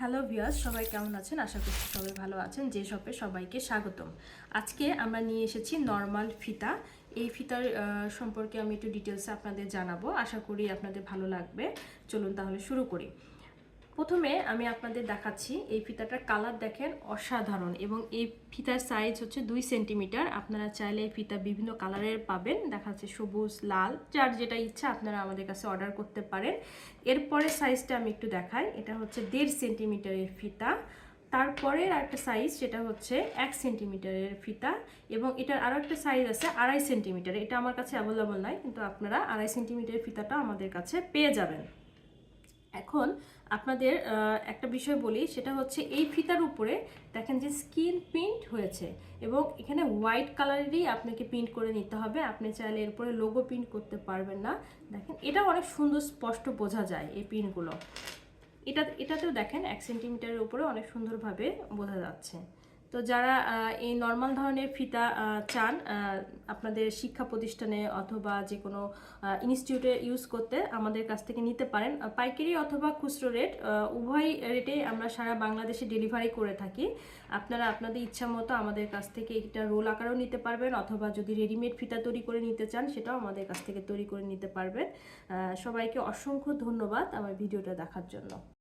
Hello viewers, সবাই কেমন আছেন? আশা করছি সবাই ভালো আছেন। যে শপে সবাইকে স্বাগতম। আজকে আমরা নিয়ে এসেছি নর্মাল ফিতা। এই ফিতার সম্পর্কে আমি একটু ডিটেলসে আপনাদের জানাব। আশা করি আপনাদের ভালো লাগবে। চলুন তাহলে শুরু করি। প্রথমে আমি আপনাদের দেখাচ্ছি, এই ফিতাটার কালার দেখেন অসাধারণ এবং এই ফিতার সাইজ হচ্ছে দুই সেন্টিমিটার আপনারা চাইলে এই ফিতা বিভিন্ন কালারের পাবেন দেখা যাচ্ছে সবুজ, লাল, যার যেটা ইচ্ছা আপনারা আমাদের কাছে অর্ডার করতে পারেন। এরপরে সাইজটা আমি একটু দেখাই, এটা হচ্ছে দেড় সেন্টিমিটারের ফিতা। তারপরে একটা সাইজ সেটা হচ্ছে এক সেন্টিমিটারের ফিতা এবং এটার আরও একটা সাইজ আছে আড়াই সেন্টিমিটার এটা আমার কাছে অ্যাভেলেবল নয় কিন্তু আপনারা আড়াই সেন্টিমিটারের ফিতাটা আমাদের কাছে পেয়ে যাবেন। এখন আপনাদের একটা বিষয় বলি, সেটা হচ্ছে এই ফিতার উপরে দেখেন যে স্কিন প্রিন্ট হয়েছে এবং এখানে হোয়াইট কালারেরই আপনাকে প্রিন্ট করে নিতে হবে। আপনি চাইলে এর উপরে লোগো প্রিন্ট করতে পারবেন না। দেখেন এটা অনেক সুন্দর স্পষ্ট বোঝা যায় এই প্রিন্টগুলো। এটা, এটাতেও দেখেন এক সেন্টিমিটারের উপরে অনেক সুন্দরভাবে বোঝা যাচ্ছে। তো যারা এই নর্মাল ধরনের ফিতা চান আপনাদের শিক্ষা প্রতিষ্ঠানে অথবা যে কোনো ইনস্টিটিউটে ইউজ করতে আমাদের কাছ থেকে নিতে পারেন। পাইকারি অথবা খুচরো রেট উভয় রেটে আমরা সারা বাংলাদেশে ডেলিভারি করে থাকি। আপনারা আপনাদের ইচ্ছা মতো আমাদের কাছ থেকে এটা রোল আকারও নিতে পারবেন অথবা যদি রেডিমেড ফিতা তৈরি করে নিতে চান, সেটাও আমাদের কাছ থেকে তৈরি করে নিতে পারবেন। সবাইকে অসংখ্য ধন্যবাদ আমার ভিডিওটা দেখার জন্য।